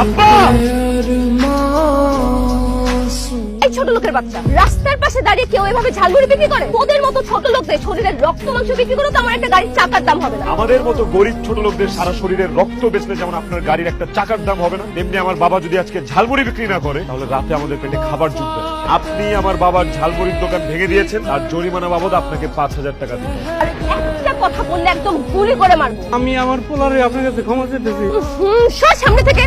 আব্বা! এই ছোট লোকের বাচ্চা রাস্তার পাশে দাঁড়িয়ে কেউ এভাবে ঝালমুড়ি বিক্রি করে? মতো ছোট লোকদের শরীরের রক্ত মাংস বিক্রি করে তো আমার একটা গাড়ির চাকার দাম হবে না। আমাদের মতো গরিব ছোট লোকদের সারা শরীরের রক্ত বেচলে যেমন আপনার গাড়ির একটা চাকার দাম হবে না তেমনি আমার বাবা যদি আজকে ঝালমুড়ি বিক্রি না করে তাহলে রাতে আমাদের পেটে খাবার জুটবে আপনি আমার বাবার ঝালমুড়ির দোকান ভেঙে দিয়েছেন আর জরিমানা বাবদ আপনাকে পাঁচ হাজার টাকা দিতে কথা বললে একদম গুলি করে মারবো। আমি আমার পোলারে আপনার কাছে ক্ষমা হুম সর সামনে থেকে।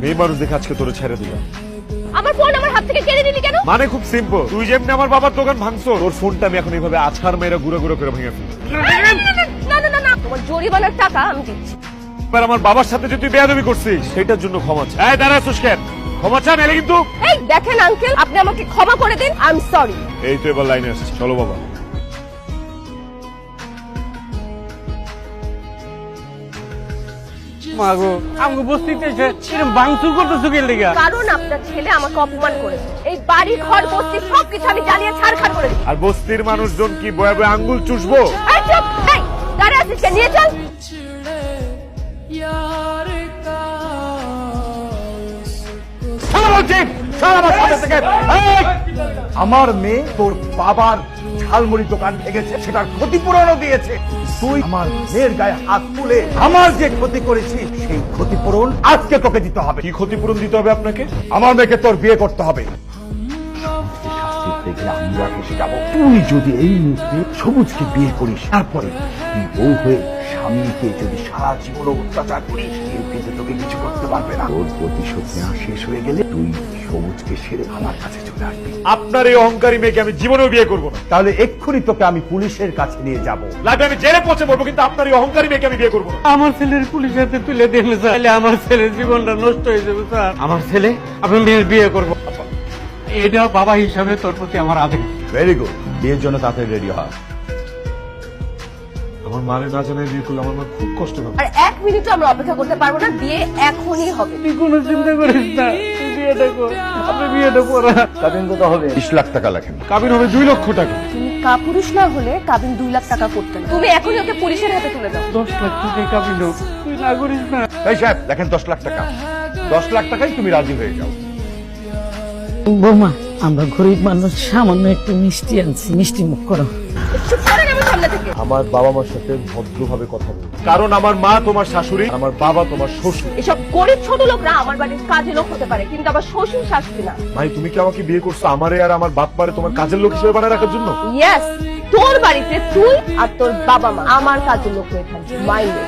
মেয়ে মানুষ দেখে আজকে তোরে ছেড়ে দিলাম। আমার ফোন আমার হাত থেকে কেড়ে নিলি কেন? মানে খুব সিম্পল তুই যেমনি আমার বাবার দোকান ভাঙছো তোর ফোনটা আমি এখন এইভাবে আছাড় মেরে গুঁড়ো গুঁড়ো করে ভেঙে ফেলি। না না না না তোমার জরিমানার টাকা আমি দিচ্ছি। এবার আমার বাবার সাথে যে তুই বেয়াদবি করছিস সেটার জন্য ক্ষমা চাই। এই দাঁড়া আছিস কেন ক্ষমা চান এলে কিন্তু এই দেখেন আঙ্কেল আপনি আমাকে ক্ষমা করে দিন আই এম সরি এই তো এবার লাইনে আসছে। চলো বাবা। মাগো আমাকে বস্তিতে এসে এরকম ভাঙচুর করতেছো কে লেগা? কারণ আপনার ছেলে আমাকে অপমান করেছে। এই বাড়ি ঘর বস্তি সবকিছু আমি জ্বালিয়ে ছাড়খাড় করে দিই আর বস্তির মানুষজন কি বয়ে বয়ে আঙ্গুল চুষবো? এই চুপ এই দাঁড়া আছিস নিয়ে চল! আমার মেয়ে তোর বাবার ঝালমুড়ি দোকান ভেঙেছে সেটার ক্ষতিপূরণও দিয়েছে। তুই আমার মেয়ের গায়ে হাত তুলে আমার যে ক্ষতি করেছিস সেই ক্ষতিপূরণ আজকে তোকে দিতে হবে। কি ক্ষতিপূরণ দিতে হবে আপনাকে? আমার মেয়েকে তোর বিয়ে করতে হবে। আমরা যাব। তুই যদি এই মুহূর্তে সবুজকে বিয়ে করিস তারপরে বউ হয়ে স্বামীকে যদি সারা জীবন অত্যাচার করিস কেউ কিন্তু তোকে কিছু করতে পারবে না। তোর প্রতিশোধ নেওয়া শেষ হয়ে গেলে তুই সবুজকে সেরে আমার কাছে চলে আসবি। আপনার এই অহংকারী মেয়েকে আমি জীবনেও বিয়ে করব না। তাহলে এক্ষুনি তোকে আমি পুলিশের কাছে নিয়ে যাব। লাগবে আমি জেলে পৌঁছে পড়ব কিন্তু আপনার এই অহংকারী মেয়েকে আমি বিয়ে করব না। আমার ছেলের পুলিশের হাতে তুলে দিন স্যার তাহলে আমার ছেলের জীবনটা নষ্ট হয়ে যাবে স্যার। আমার ছেলে আপনি মেয়ের বিয়ে করব। এটা বাবা হিসাবে তোর প্রতি আমার আবেগ। ভেরি গুড বিয়ের জন্য তাড়াতাড়ি রেডি হ। আমার মারে না জানাই বিয়ে করলে আমার মা খুব কষ্ট হবে আর এক মিনিটও আমরা অপেক্ষা করতে পারব না বিয়ে এখনই হবে। তুই কোনো চিন্তা করিস না বিয়েটা কর আপনি বিয়েটা করা বিশ লাখ টাকা লেখেন। কাবিন হবে দুই লক্ষ টাকা। তুমি কাপুরুষ না হলে কাবিন দুই লাখ টাকা করতে না। তুমি এখনই ওকে পুলিশের হাতে তুলে দাও। দশ লাখ টাকা কাবিল তুই না করিস না। এই সাহেব দেখেন দশ লাখ টাকা। দশ লাখ টাকায় তুমি রাজি হয়ে যাও। বৌমা আমরা গরিব মানুষ সামান্য একটু মিষ্টি আনছি মিষ্টি মুখ করো আমার বাবা মার সাথে ভদ্রভাবে কথা বলো কারণ আমার মা তোমার শাশুড়ি। আমার বাবা তোমার শ্বশুর। এসব করে ছোট লোকরা আমার বাড়ির কাজে লোক হতে পারে কিন্তু আমার শ্বশুর শাশুড়ি না। ভাই তুমি কি আমাকে বিয়ে করছ? আমারে আর আমার বাপ পারে তোমার কাজের লোক হিসেবে বানায় রাখার জন্য? ইয়েস তোর বাড়িতে তুই আর তোর বাবা মা আমার কাজের লোক হয়ে থাকবে মাইনে।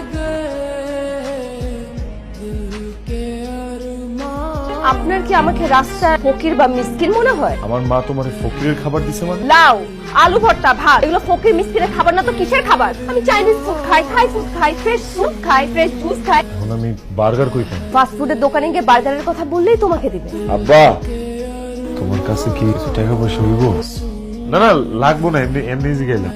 আপনার কি আমাকে রাস্তায় ফকির বা মিসকিন মনে হয়? আমার মা তোমার ফকিরের খাবার দিছে মানে? লাউ আলু ভর্তা ভাত এগুলো ফকির মিস্ত্রির খাবার না তো কিসের খাবার? আমি চাইনিজ ফুড খাই থাই ফুড খাই ফ্রেশ ফুড খাই ফ্রেশ জুস খাই। এখন আমি বার্গার কই পাই ফাস্ট ফুডের দোকানে গিয়ে বার্গারের কথা বললেই তোমাকে দিবে। আব্বা তোমার কাছে কি কিছু টাকা পয়সা হইব? না না লাগবো না এমনি এমনি গেলাম।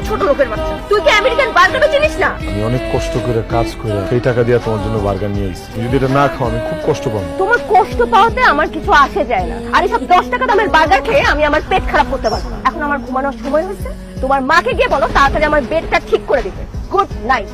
আমি ছোট লোকের বাচ্চা। তুই কি আমেরিকান বার্গারও চিনিস না? আমি অনেক কষ্ট করে কাজ করে এই টাকা দিয়ে তোমার জন্য বার্গার নিয়ে এসেছি। তুমি যদি এটা না খাও আমি খুব কষ্ট পাবো। তোমার কষ্ট পাওয়াতে আমার কিছু আসে যায় না। আর এসব দশ টাকা দামের বার্গার খেয়ে আমি আমার পেট খারাপ করতে পারব না। এখন আমার ঘুমানোর সময় হয়েছে। তোমার মাকে গিয়ে বলো তাড়াতাড়ি আমার বেডটা ঠিক করে দিতে। Good night.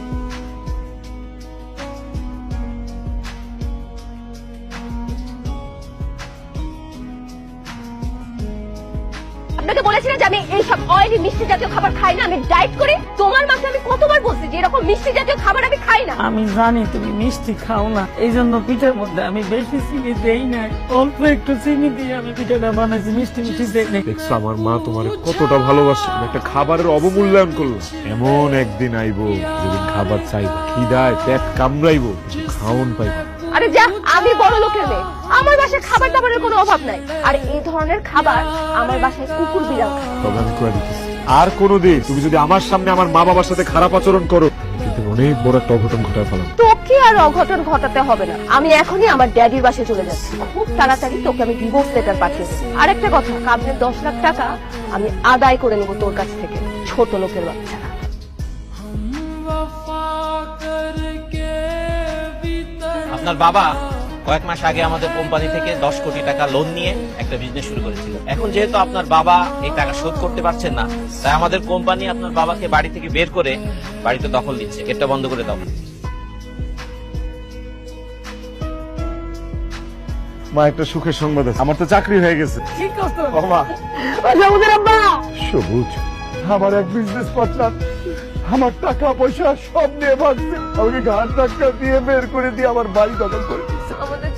আপনাকে বলেছি না যে আমি এইসব অয়েলি মিষ্টি জাতীয় খাবার খাই না আমি ডায়েট করি। তোমার মাকে আমি কতবার বলছি যে এরকম মিষ্টি জাতীয় খাবার আমি খাই না? আমি জানি তুমি মিষ্টি খাও না এই জন্য পিঠার মধ্যে আমি বেশি চিনি দেই না অল্প একটু চিনি দিয়ে আমি পিঠাটা বানাইছি মিষ্টি মিষ্টি দেই না দেখছ আমার মা তোমার কতটা ভালোবাসে। একটা খাবারের অবমূল্যায়ন করল। এমন একদিন আইবো যেদিন খাবার চাইব খিদায় পেট কামড়াইবো খাওন পাইবো। আরে যা আমি বড় লোকের মেয়ে। আমার বাসায় খাবার দাবারের কোনো অভাব নাই। আর এই ধরনের খাবার আমার বাসায় কুকুর বিড়াল খায়। তবে আমি করে দিতেছি আর কোনোদিন তুমি যদি আমার সামনে আমার মা বাবার সাথে খারাপ আচরণ করো কিন্তু অনেক বড় একটা অঘটন ঘটায় ফেলাম তোকে আর অঘটন ঘটাতে হবে না। আমি এখনই আমার ড্যাডির বাসায় চলে যাচ্ছি। খুব তাড়াতাড়ি তোকে আমি ডিভোর্স লেটার পাঠিয়ে দেবো। আর একটা কথা কাবিনের দশ লাখ টাকা আমি আদায় করে নেব তোর কাছ থেকে ছোট লোকের বাচ্চা। আপনার বাবা কয়েক মাস আগে আমাদের কোম্পানি থেকে দশ কোটি টাকা লোন নিয়ে একটা বিজনেস শুরু করেছিল। এখন যেহেতু আপনার বাবা এই টাকা শোধ করতে পারছেন না তাই আমাদের কোম্পানি আপনার বাবাকে বাড়ি থেকে বের করে বাড়িতে দখল দিচ্ছে গেটটা বন্ধ করে দাও। মা একটা সুখের সংবাদ আছে। আমার তো চাকরি হয়ে গেছে। বাবা সবুজ। আমার এক বিজনেস পার্টনার আমার টাকা পয়সা সব নিয়ে ভাগছে। আমাকে ঘাট টাকা দিয়ে বের করে দিয়ে আমার বাড়ি দখল করে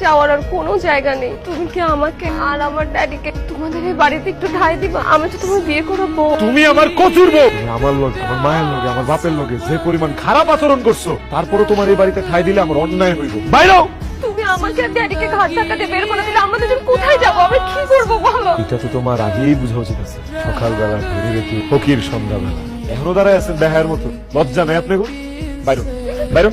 যাওয়ার আর কোনো জায়গা নেই। তুমি কি আমাকে আর আমার ড্যাডিকে তোমাদের এই বাড়িতে একটু ঠাই দিবা? আমি তো তোমার বিয়ে করাবো। তুমি আমার কচুর বউ। তুমি আমার লোক আমার মায়ের লগে আমার বাপের লগে যে পরিমাণ খারাপ আচরণ করছ তারপরে তোমার এই বাড়িতে ঠাই দিলে আমার অন্যায় হইব। বাইরেও তুমি আমাকে আর ড্যাডিকে ঘাট বের করে দিলে আমরা দুজন কোথায় যাব? আমি কি করব বলো? এটা তো তোমার আগেই বুঝা উচিত আছে। সকালবেলা ঘুরে রেখে ফকির সন্ধ্যাবেলা। এখনও দাঁড়ায় আছেন দেখার মতো। লজ্জা নেই আপনি বাইরো বাইরো